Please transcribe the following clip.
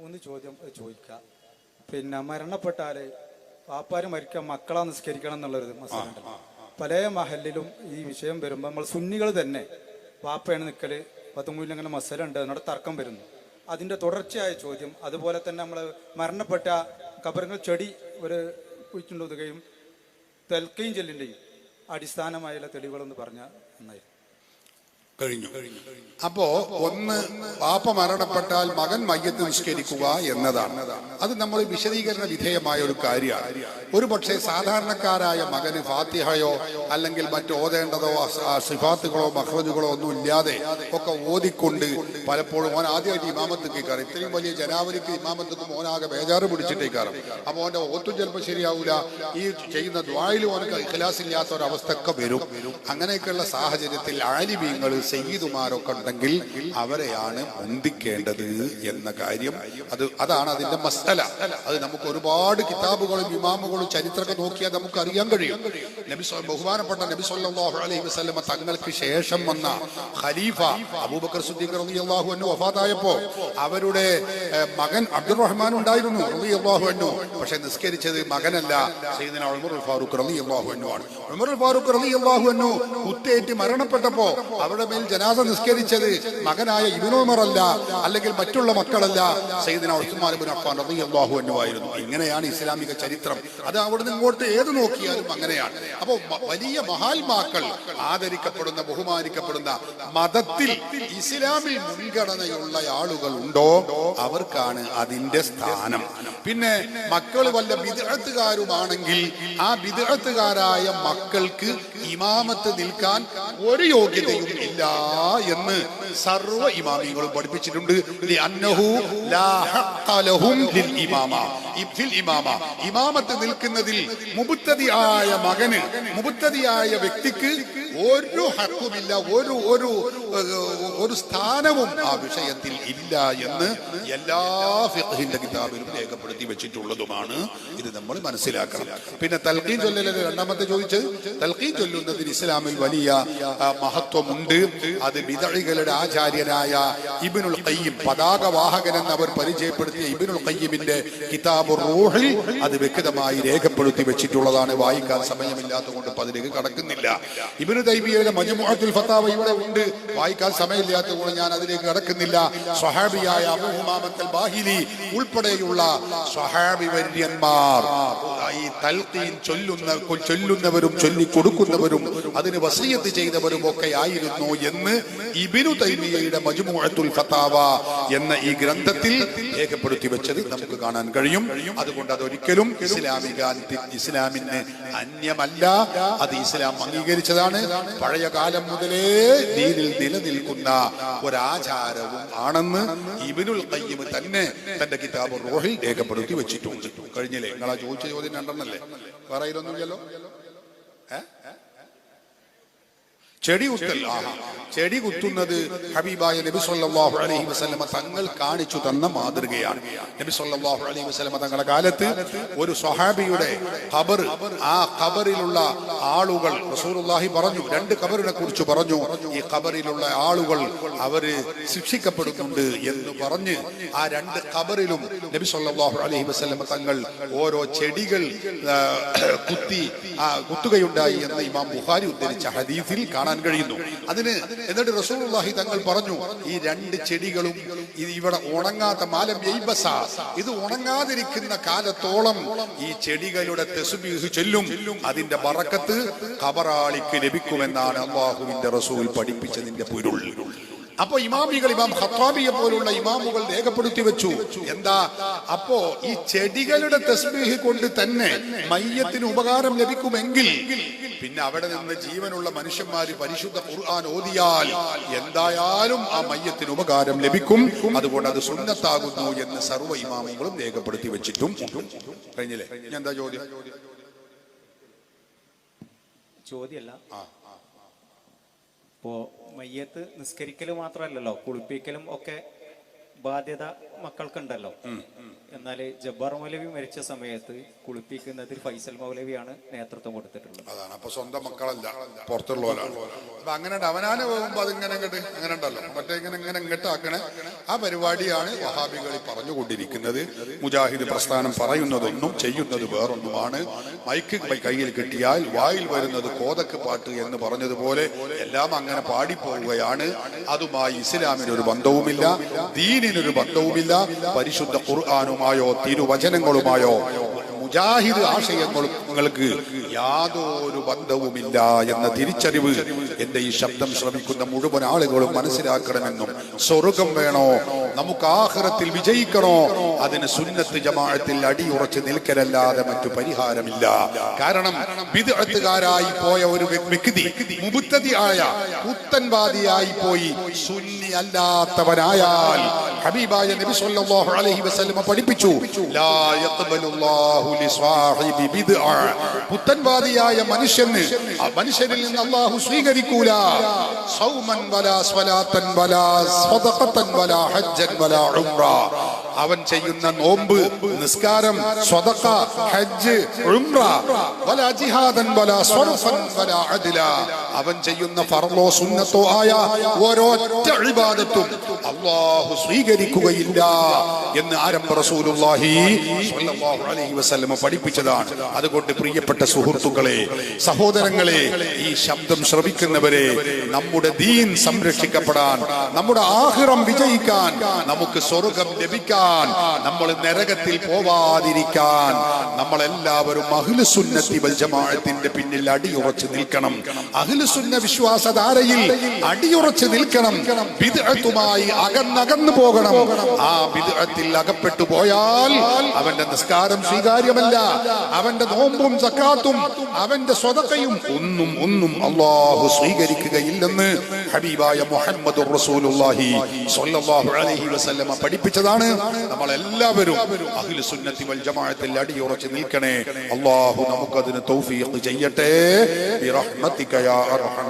മൂന്ന് ചോദ്യം ചോദിക്കുക. പിന്നെ മരണപ്പെട്ടാൽ പാപ്പാര് മരിക്കാൻ മക്കളാ നിസ്കരിക്കണം എന്നുള്ളൊരു മസാല പല മഹലിലും ഈ വിഷയം വരുമ്പോൾ നമ്മൾ സുന്നികൾ തന്നെ പാപ്പയാണ് നിൽക്കൽ പത്തുമൂല്യങ്ങനെ മസല ഉണ്ട് എന്നോട് തർക്കം വരുന്നു. അതിന്റെ തുടർച്ചയായ ചോദ്യം അതുപോലെ തന്നെ നമ്മൾ മരണപ്പെട്ട കബറങ്ങൾ ചെടി ഒരു കുഴിച്ചുകൊണ്ടുകയും തെൽക്കയും ചെല്ലിന്റെയും അടിസ്ഥാനമായുള്ള തെളിവുകളെന്ന് പറഞ്ഞാൽ നന്നായി. കഴിഞ്ഞു. അപ്പോ ഒന്ന് പാപ്പ മരണപ്പെട്ടാൽ മകൻ മയ്യത്ത് നിഷ്കരിക്കുക എന്നതാണ്. അത് നമ്മൾ വിശദീകരണ വിധേയമായ ഒരു കാര്യമാണ്. ഒരു പക്ഷേ സാധാരണക്കാരായ മകന് ഫാത്തിഹയോ അല്ലെങ്കിൽ മറ്റു ഓതേണ്ടതോ അസ്- ആ സിഫാത്തുകളോ മഹ്റജുകളോ ഒന്നും ഇല്ലാതെ ഒക്കെ ഓതിക്കൊണ്ട് പലപ്പോഴും ഓൻ ആദ്യമായിട്ട് ഇമാമത്ത് കേൾക്കാറ് ഇത്രയും വലിയ ജനാവലിക്ക് ഇമാമത്ത് ഓനാകെ ബേജാറ് പിടിച്ചിട്ടേക്കാറ് അപ്പൊ ഓന്റെ ഓത്തും ചിലപ്പോൾ ശരിയാവൂല. ഈ ചെയ്യുന്ന ദ്വായിലും ഓനക്ക് ഇഖലാസ് ഇല്ലാത്ത ഒരവസ്ഥ ഒക്കെ വരും. അങ്ങനെയൊക്കെയുള്ള സാഹചര്യത്തിൽ ആലിമീങ്ങൾ സയ്യിദുമാരൊക്കെ ഉണ്ടെങ്കിൽ അവരെയാണ് മുന്തിക്കേണ്ടത് എന്ന കാര്യം. അത് അതാണ് അതിന്റെ മസ്തല അത് നമുക്ക് ഒരുപാട് കിതാബുകളും ഇമാമുകളും ചരിത്രമൊക്കെ നോക്കിയാൽ നമുക്ക് അറിയാൻ കഴിയും. നബി ബഹുമാനപ്പെട്ട നബി അലൈഹി വസല്ലമ തങ്ങൾക്ക് ശേഷം വന്ന ഖലീഫ അബൂബക്കർ സിദ്ദീഖ് റളിയല്ലാഹു അൻഹു വഫാതായപ്പോൾ അവരുടെ മകൻ അബ്ദുറഹ്മാൻ ഉണ്ടായിരുന്നു റളിയല്ലാഹു അൻഹു. പക്ഷെ നിസ്കരിച്ചത് മകനല്ല സയ്യിദന ഉമർ ഫാറൂഖ് റളിയല്ലാഹു അൻഹു ആണ്. ഉമർ ഫാറൂഖ് റളിയല്ലാഹു അൻഹു കുത്തേറ്റ് മരണപ്പെട്ടപ്പോൾ അവരുടെ മേൽ ജനാസ നിസ്കരിച്ചത് മകനായ ഇബ്നു ഉമർ അല്ല അല്ലെങ്കിൽ മറ്റുള്ള മക്കളല്ല. സൈദിന ഉസ്മാൻ ഇബ്നു അഫ്ഫാൻ റളിയല്ലാഹു അൻഹു ആയിരുന്നു. ഇങ്ങനെയാണ് ഇസ്ലാമിക ചരിത്രം. അത് അവിടെ നിന്ന് ഇങ്ങോട്ട് ഏത് നോക്കിയാലും അങ്ങനെയാണ്. അപ്പോൾ വലിയ മഹാത്മാക്കൾ ആദരിക്കപ്പെടുന്ന ബഹുമാനിക്കപ്പെടുന്ന മതത്തിൽ ഇസ്ലാമിൽ മുൻഗണനയുള്ള ആളുകൾ ഉണ്ടോ? അവർക്കാണ് അതിന്റെ സ്ഥാനം. പിന്നെ മക്കൾ വല്ല വിദഗ്ധകാരുമാണെങ്കിൽ ആ വിദഗ്ധകാരായ മക്കൾക്ക് ഇമാമത്ത് നിൽക്കാൻ ഒരു യോഗ്യതയും ഇല്ല എന്ന് സർവ ഇമാമികളും പഠിപ്പിച്ചിട്ടുണ്ട്. ഇമാമത്ത് നിൽക്കുന്നതിൽ മുബുത്തതിയായ മകന് മുബുത്തതിയായ വ്യക്തിക്ക് ഒരു ഹക്കുമില്ല ഒരു ഒരു ഒരു സ്ഥാനവും ആ വിഷയത്തിൽ ഇല്ല എന്ന് എല്ലാ ഫിഖിന്റെ കിതാബിലും രേഖപ്പെടുത്തി വെച്ചിട്ടുള്ളതുമാണ്. ഇത് നമ്മൾ മനസ്സിലാക്കണം. പിന്നെ തൽക്കീൻ ചൊല്ലലിന്റെ രണ്ടാമത്തെ ചോദിച്ച് തൽക്കീൻ ചൊല്ലുന്നതിന് ഇസ്ലാമിൽ വലിയ മഹത്വമുണ്ട്. അത് വിതഴികളുടെ ആചാര്യനായ ഇബിനുൽ ഖയ്യിം പതാക വാഹകൻ എന്ന് അവർ പരിചയപ്പെടുത്തിയ ഇബിനുൽ കയ്യമിന്റെ കിതാബ് റോഹിൽ അത് വ്യക്തമായി രേഖപ്പെടുത്തി വെച്ചിട്ടുള്ളതാണ്. വായിക്കാൻ സമയമില്ലാത്തതുകൊണ്ട് അതിലേക്ക് കടക്കുന്നില്ല. ഇബിനു തൈബിയുടെ മജുമുഅത്തുൽ ഫത്താവ ഇവിടെ ഉണ്ട്. വായിക്കാൻ സമയമില്ലാത്ത കൂടെ ഞാൻ അതിലേക്ക് കടക്കുന്നില്ല. സ്വഹാബിയായ അബൂ ഹുമാമത്തൽ ബാഹിലി ഉൾപ്പെടെയുള്ള സ്വഹാബി വര്യന്മാർ ഈ തൽഖീൻ ചൊല്ലുന്ന ചൊല്ലുന്നവരും ചൊല്ലി കൊടുക്കുന്നവരും അതിന് വസീയത്ത് ചെയ്തവരും ഒക്കെ ആയിരുന്നു എന്ന് ഇബിനു തൈമിയയുടെ മജ്മൂഅത്തുൽ ഫത്താവ എന്ന ഈ ഗ്രന്ഥത്തിൽ രേഖപ്പെടുത്തി വെച്ചത് നമുക്ക് കാണാൻ കഴിയും. അതുകൊണ്ട് അതൊരിക്കലും ഇസ്ലാമിക ഇസ്ലാമിന് അന്യമല്ല. അത് ഇസ്ലാം അംഗീകരിച്ചതാണ്. പഴയ കാലം മുതലേ ദീനിൽ നിലനിൽക്കുന്ന ഒരാചാരവും ആണെന്ന് ഇബിനുൽ ഖയ്യിം തന്നെ തന്റെ കിതാബ് റോഹിൽ രേഖപ്പെടുത്തി വെച്ചിട്ടുണ്ട്. കഴിഞ്ഞില്ലേ? നിങ്ങളാ ചോദിച്ച ചോദ്യം രണ്ടെണ്ണല്ലേ? വേറെ ഏ? ചെടി കുത്തൽ ചെടി കുത്തുന്നത് ഹബീബായ നബി സല്ലല്ലാഹു അലൈഹി വസല്ലമ തങ്ങൾ കാണിച്ചു തന്ന മാതൃകയാണ്. നബി സല്ലല്ലാഹു അലൈഹി വസല്ലമ തങ്ങളുടെ കാലത്ത് ഒരു സ്വഹാബിയുടെ ഖബർ ആ ഖബറിലുള്ള ആളുകൾ റസൂലുള്ളാഹി പറഞ്ഞു രണ്ട് ഖബറിനെ കുറിച്ച് പറഞ്ഞു ഈ ഖബറിലുള്ള ആളുകൾ അവർ ശിക്ഷിക്കപ്പെടുന്നുണ്ട് എന്ന് പറഞ്ഞ് ആ രണ്ട് ഖബറിലും നബി സല്ലല്ലാഹു അലൈഹി വസല്ലമ തങ്ങൾ ഓരോ ചെടികൾ കുത്തി കുത്തുകയുണ്ടായി എന്ന് ഇമാം ബുഖാരി ഉദ്ധരിച്ച ഹദീസിൽ കാണാൻ കഴിയുന്നു. അതിന് എന്നിട്ട് റസൂലുള്ളാഹി തങ്ങൾ പറഞ്ഞു ഈ രണ്ട് ചെടികളും ഇത് ഇവിടെ ഉണങ്ങാത്ത മാലം ഇത് ഉണങ്ങാതിരിക്കുന്ന കാലത്തോളം ഈ ചെടികളുടെ തെസുബീഹ് ചെല്ലും. അതിന്റെ ബറക്കത്ത് കബറാളിക്ക് ലഭിക്കുമെന്നാണ് അള്ളാഹുവിന്റെ റസൂൽ പഠിപ്പിച്ചതിന്റെ പൊരുൾ. അപ്പൊ ഇമാമികൾ ഇമാം ഹത്താബിയെ പോലുള്ള ഇമാമുകൾ രേഖപ്പെടുത്തി വെച്ചു. എന്താ? അപ്പോ ഈ ചെടികളുടെ തസ്ബീഹ് കൊണ്ട് തന്നെ മയ്യത്തിന് ഉപകാരം ലഭിക്കുമെങ്കിൽ പിന്നെ അവിടെ നിന്ന് ജീവനുള്ള മനുഷ്യന്മാര് പരിശുദ്ധ ഖുർആൻ ഓതിയാൽ എന്തായാലും ആ മയ്യത്തിന് ഉപകാരം ലഭിക്കും. അതുകൊണ്ട് അത് സുന്നത്താകുന്നു എന്ന് സർവ ഇമാമുകളും രേഖപ്പെടുത്തി വെച്ചിട്ടും. കഴിഞ്ഞില്ലേ? എന്താ ചോദ്യം? ചോദ്യമല്ല. ഇപ്പോ മയ്യത്ത് നിസ്കരിക്കലും മാത്രമല്ലല്ലോ കുളിപ്പിക്കലും ഒക്കെ ബാധ്യത മക്കൾക്കുണ്ടല്ലോ. എന്നാൽ ജബ്ബാർ മൗലവി മരിച്ച സമയത്ത് കുളിപ്പിക്കുന്നതിൽ ഫൈസൽ മൗലവിയാണ് നേതൃത്വം കൊടുത്തിട്ടുള്ളത്. അതാണ്. അപ്പൊ സ്വന്തം മക്കളല്ല പുറത്തുള്ളവരാണ്. അപ്പൊ അങ്ങനെ. അവനാന് പോകുമ്പോ അതിങ്ങനെ ഇങ്ങോട്ട് അങ്ങനെ ഉണ്ടല്ലോ. മറ്റേ ഇങ്ങനെ ഇങ്ങനെ ഇങ്ങോട്ടാക്കണേ. ആ പരിപാടിയാണ് വഹാബികൾ പറഞ്ഞുകൊണ്ടിരിക്കുന്നത്. മുജാഹിദ് പ്രസ്ഥാനം പറയുന്നതൊന്നും ചെയ്യുന്നത് വേറൊന്നുമാണ്. മൈക്ക് കയ്യിൽ കിട്ടിയാൽ വായിൽ വരുന്നത് കോതക്ക് പാട്ട് എന്ന് പറഞ്ഞതുപോലെ എല്ലാം അങ്ങനെ പാടിപ്പോവുകയാണ്. അതുമായി ഇസ്ലാമിനൊരു ബന്ധവുമില്ല. ദീനിനൊരു ബന്ധവുമില്ല പരിശുദ്ധ ഖുർആാനുമായോ തിരുവചനങ്ങളുമായോ മുജാഹിദ് ആശയങ്ങൾക്ക് യാതൊരു ബന്ധവുമില്ല എന്ന തിരിച്ചറിവ് എന്റെ ഈ ശബ്ദം ശ്രമിക്കുന്ന മുഴുവൻ ആളുകളും മനസ്സിലാക്കണമെന്നും സ്വർഗം വേണോ? നമുക്ക് ആഹ്റത്തിൽ വിജയിക്കണോ? അതിന് സുന്നത്ത് ജമാഅത്തിൽ അടിയുറച്ച് നിൽക്കലല്ലാതെ മറ്റു പരിഹാരമില്ല. കാരണം വിദഗ്ധകാരായി പോയ ഒരു വ്യക്തി മുബുദ്ധതിയായ പുത്തൻവാദിയായി പോയി സുന്നി അല്ലാത്തവനായാൽ ഹബീബായ നബി സല്ലല്ലാഹു അലൈഹി വസല്ലം പഠിപ്പിച്ചു ലാ യഖ്ബലുല്ലാഹു ലിസ്വാഹിബി ബിദ്അ. പുത്തൻവാദിയായ മനുഷ്യന് ആ മനുഷ്യനിൽ നിന്ന് അല്ലാഹു സ്വീകരിക്കൂല. സൗമൻ വലാ സ്വലാത്തൻ വലാ സ്വദഖത്തൻ വലാ ഹജ്ജൻ വലാ ഉംറ. അവൻ ചെയ്യുന്ന നോമ്പ് നിസ്കാരം സ്വതക്ക ഹജ്ജ് അവൻ ചെയ്യുന്ന ഫർലോ സുന്നത്തോ ആയ ഓരോറ്റ ഇബാദത്തും അല്ലാഹു സ്വീകരിക്കുകയില്ല എന്ന് ആരംഭ റസൂലുള്ളാഹി സ്വല്ലല്ലാഹു അലൈഹി വസല്ലം പഠിപ്പിച്ചതാണ്. അതുകൊണ്ട് പ്രിയപ്പെട്ട സുഹൃത്തുക്കളെ സഹോദരങ്ങളെ ഈ ശബ്ദം ശ്രവിക്കുന്നവരെ നമ്മുടെ ദീൻ സംരക്ഷിക്കപ്പെടാൻ നമ്മുടെ ആഹിറം വിജയിക്കാൻ നമുക്ക് സ്വർഗം ലഭിക്കാൻ നമ്മൾ നരകത്തിൽ പോവാതിരിക്കാൻ. നമ്മളെല്ലാവരും അഖിലുസുന്നത്തി ജമാഅത്തിന്റെ പിന്നിൽ അടിയുറച്ച് നിൽക്കണം. അഖിലുസുന്ന വിശ്വാസധാരയിൽ അടിയുറച്ച് നിൽക്കണം. ബിദ്അത്തുമായി അകന്നകന്നു പോകണം. ആ ബിദ്അത്തിൽ അകപ്പെട്ടു പോയാൽ അവന്റെ നിസ്കാരം സ്വീകാര്യമല്ല. അവന്റെ നോമ്പും സക്കാത്തും അവന്റെ സ്വതക്കയും ഒന്നും ഒന്നും അള്ളാഹു സ്വീകരിക്കുകയില്ലെന്ന് ഹബീബായ മുഹമ്മദ് റസൂലുള്ളാഹി സ്വല്ലല്ലാഹു അലൈഹി വസല്ലം പഠിപ്പിച്ചതാണ്. നമ്മൾ എല്ലാവരും അഹ്ലു സുന്നത്തി വൽ ജമാഅത്തിൽ അടിയുറച്ച് നിൽക്കണേ. അല്ലാഹു നമുക്ക് നമുക്കതിന് തൗഫീഖ് ചെയ്യട്ടെ. ബിറഹ്മതിക യാ അർഹമ